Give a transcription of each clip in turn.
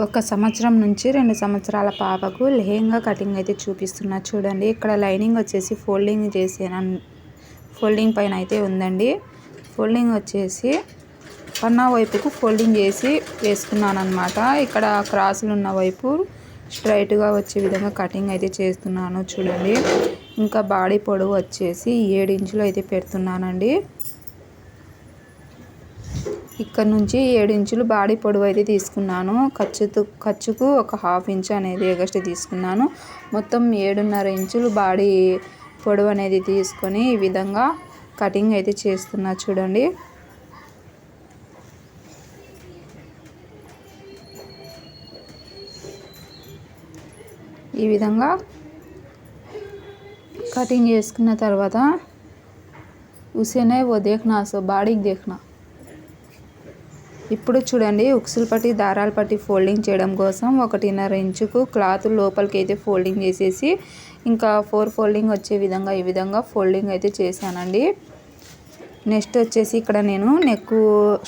ఒక సంవత్సరం నుంచి రెండు సంవత్సరాల పాపకు లెహెంగా కటింగ్ అయితే చూపిస్తున్నా. చూడండి ఇక్కడ లైనింగ్ వచ్చేసి ఫోల్డింగ్ చేసిన ఫోల్డింగ్ పైన అయితే ఉందండి. ఫోల్డింగ్ వచ్చేసి పన్నా వైపుకు ఫోల్డింగ్ చేసి వేసుకున్నాను అనమాట ఇక్కడ క్రాసులు ఉన్న వైపు స్ట్రైట్గా వచ్చే విధంగా కటింగ్ అయితే చేస్తున్నాను. చూడండి ఇంకా బాడీ పొడవు వచ్చేసి ఏడు ఇంచులు అయితే పెడుతున్నానండి. ఇక్కడ నుంచి ఏడు ఇంచులు బాడీ పొడవు అయితే తీసుకున్నాను. ఖర్చుతో ఖర్చుకు ఒక హాఫ్ ఇంచ్ అనేది ఎగస్ట్ తీసుకున్నాను. మొత్తం ఏడున్నర ఇంచులు బాడీ పొడవు అనేది తీసుకొని ఈ విధంగా కటింగ్ అయితే చేస్తున్నా చూడండి. ఈ విధంగా కటింగ్ చేసుకున్న తర్వాత ఉసేనే ఓ దేఖనా సో బాడీకి దేఖనా. ఇప్పుడు చూడండి ఉక్సులు పట్టి దారాలు పట్టి ఫోల్డింగ్ చేయడం కోసం ఒకటిన్నర ఇంచుకు క్లాత్ లోపలికి అయితే ఫోల్డింగ్ చేసేసి ఇంకా ఫోర్ ఫోల్డింగ్ వచ్చే విధంగా ఈ విధంగా ఫోల్డింగ్ అయితే చేశానండి. నెక్స్ట్ వచ్చేసి ఇక్కడ నేను నెక్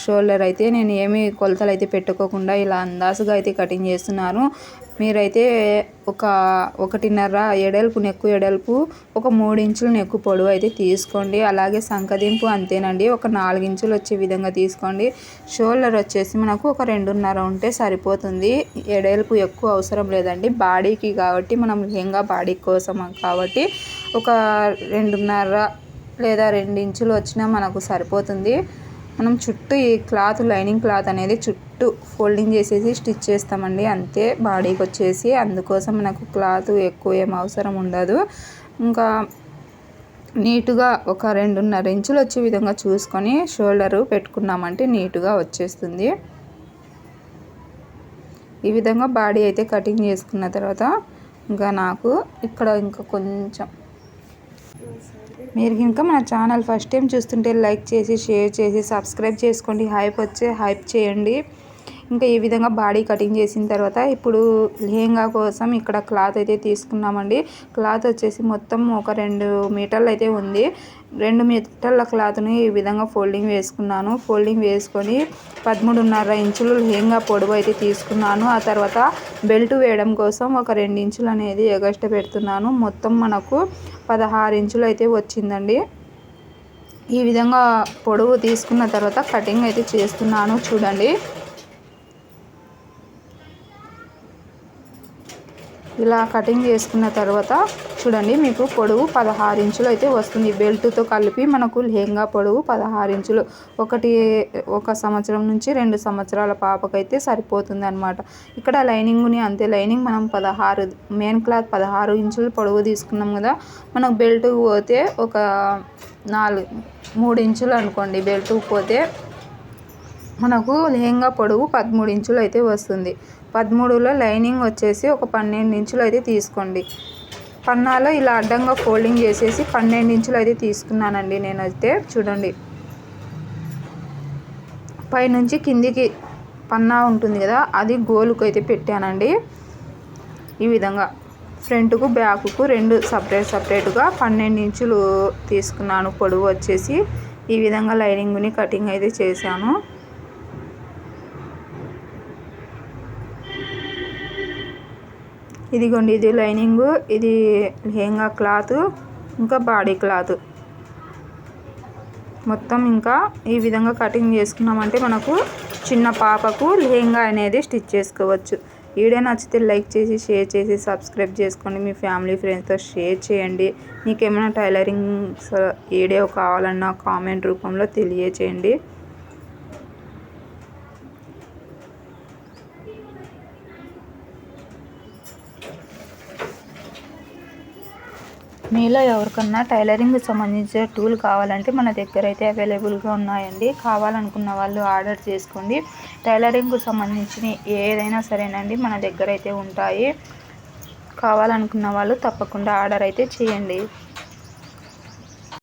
షోల్డర్ అయితే నేను ఏమి కొలతలు అయితే పెట్టుకోకుండా ఇలా అందాసుగా అయితే కటింగ్ చేస్తున్నాను. మీరైతే ఒక ఒకటిన్నర ఎడల్పు నెక్కు ఎడల్పు ఒక మూడు ఇంచులు నెక్కు పొడవు అయితే తీసుకోండి. అలాగే సంకదింపు అంతేనండి. ఒక నాలుగు ఇంచులు వచ్చే విధంగా తీసుకోండి. షోల్డర్ వచ్చేసి మనకు ఒక రెండున్నర ఉంటే సరిపోతుంది. ఎడల్పు ఎక్కువ అవసరం లేదండి. బాడీకి కాబట్టి మనం లెహంగా బాడీ కోసం కాబట్టి ఒక రెండున్నర లేదా రెండు ఇంచులు వచ్చినా మనకు సరిపోతుంది. మనం చుట్టూ ఈ క్లాత్ లైనింగ్ క్లాత్ అనేది చుట్టూ ఫోల్డింగ్ చేసేసి స్టిచ్ చేస్తామండి. అంతే బాడీకి వచ్చేసి అందుకోసం మనకు క్లాత్ ఎక్కువ ఏం అవసరం ఉండదు. ఇంకా నీటుగా ఒక రెండున్నర ఇంచులు వచ్చే విధంగా చూసుకొని షోల్డరు పెట్టుకున్నామంటే నీటుగా వచ్చేస్తుంది. ఈ విధంగా బాడీ అయితే కటింగ్ చేసుకున్న తర్వాత ఇంకా నాకు ఇక్కడ ఇంకా కొంచెం మీరు ఇంకా మన ఛానల్ ఫస్ట్ టైం చూస్తుంటే లైక్ చేసి షేర్ చేసి సబ్స్క్రైబ్ చేసుకోండి. హైప్ వచ్చే హైప్ చేయండి. ఇంకా ఈ విధంగా బాడీ కటింగ్ చేసిన తర్వాత ఇప్పుడు లెహంగా కోసం ఇక్కడ క్లాత్ అయితే తీసుకున్నామండి. క్లాత్ వచ్చేసి మొత్తం ఒక రెండు మీటర్లు అయితే ఉంది. రెండు మీటర్ల క్లాత్ని ఈ విధంగా ఫోల్డింగ్ వేసుకున్నాను. ఫోల్డింగ్ వేసుకొని పదమూడున్నర ఇంచులు లెహంగా పొడవు అయితే తీసుకున్నాను. ఆ తర్వాత బెల్ట్ వేయడం కోసం ఒక రెండు ఇంచులు అనేది ఎగస్ట పెడుతున్నాను. మొత్తం మనకు పదహారు ఇంచులు అయితే వచ్చిందండి. ఈ విధంగా పొడవు తీసుకున్న తర్వాత కటింగ్ అయితే చేస్తున్నాను. చూడండి. ఇలా కటింగ్ చేసుకున్న తర్వాత చూడండి మీకు పొడవు పదహారు ఇంచులు అయితే వస్తుంది. బెల్ట్తో కలిపి మనకు లెహంగా పొడవు పదహారు ఇంచులు. ఒకటి ఒక సంవత్సరం నుంచి రెండు సంవత్సరాల పాపకైతే సరిపోతుంది అనమాట ఇక్కడ లైనింగ్ని అంతే లైనింగ్ మనం పదహారు మెయిన్ క్లాత్ పదహారు ఇంచులు పొడవు తీసుకున్నాం కదా మనకు బెల్ట్ పోతే ఒక నాలుగు మూడు ఇంచులు అనుకోండి. బెల్ట్ పోతే మనకు లెహంగా పొడవు పదమూడు ఇంచులు అయితే వస్తుంది. పదమూడులో లైనింగ్ వచ్చేసి ఒక పన్నెండు ఇంచులు అయితే తీసుకోండి. పన్నాలో ఇలా అడ్డంగా ఫోల్డింగ్ చేసేసి పన్నెండు ఇంచులు అయితే తీసుకున్నానండి నేనైతే. చూడండి. పైనుంచి కిందికి పన్నా ఉంటుంది కదా అది గోలుకు అయితే పెట్టానండి. ఈ విధంగా. ఫ్రంట్కు బ్యాక్కు రెండు సపరేట్ సపరేట్గా పన్నెండు ఇంచులు తీసుకున్నాను. పొడవు వచ్చేసి ఈ విధంగా లైనింగ్ని కటింగ్ అయితే చేశాను. ఇదిగోండి ఇది లైనింగ్ ఇది లెహంగా క్లాత్ ఇంకా బాడీ క్లాత్. మొత్తం ఇంకా ఈ విధంగా కటింగ్ చేసుకున్నామంటే మనకు చిన్న పాపకు లెహంగా అనేది స్టిచ్ చేసుకోవచ్చు. వీడియో నచ్చితే లైక్ చేసి షేర్ చేసి సబ్స్క్రైబ్ చేసుకోండి. మీ ఫ్యామిలీ ఫ్రెండ్స్తో షేర్ చేయండి. మీకు ఏమైనా టైలరింగ్ వీడియో కావాలన్నా కామెంట్ రూపంలో తెలియచేయండి. మీలో ఎవరికన్నా టైలరింగ్కి సంబంధించిన టూల్ కావాలంటే మన దగ్గర అయితే అవైలబుల్గా ఉన్నాయండి. కావాలనుకున్న వాళ్ళు ఆర్డర్ చేసుకోండి. టైలరింగ్కు సంబంధించిన ఏదైనా సరేనండి మన దగ్గర అయితే ఉంటాయి. కావాలనుకున్న వాళ్ళు తప్పకుండా ఆర్డర్ అయితే చేయండి.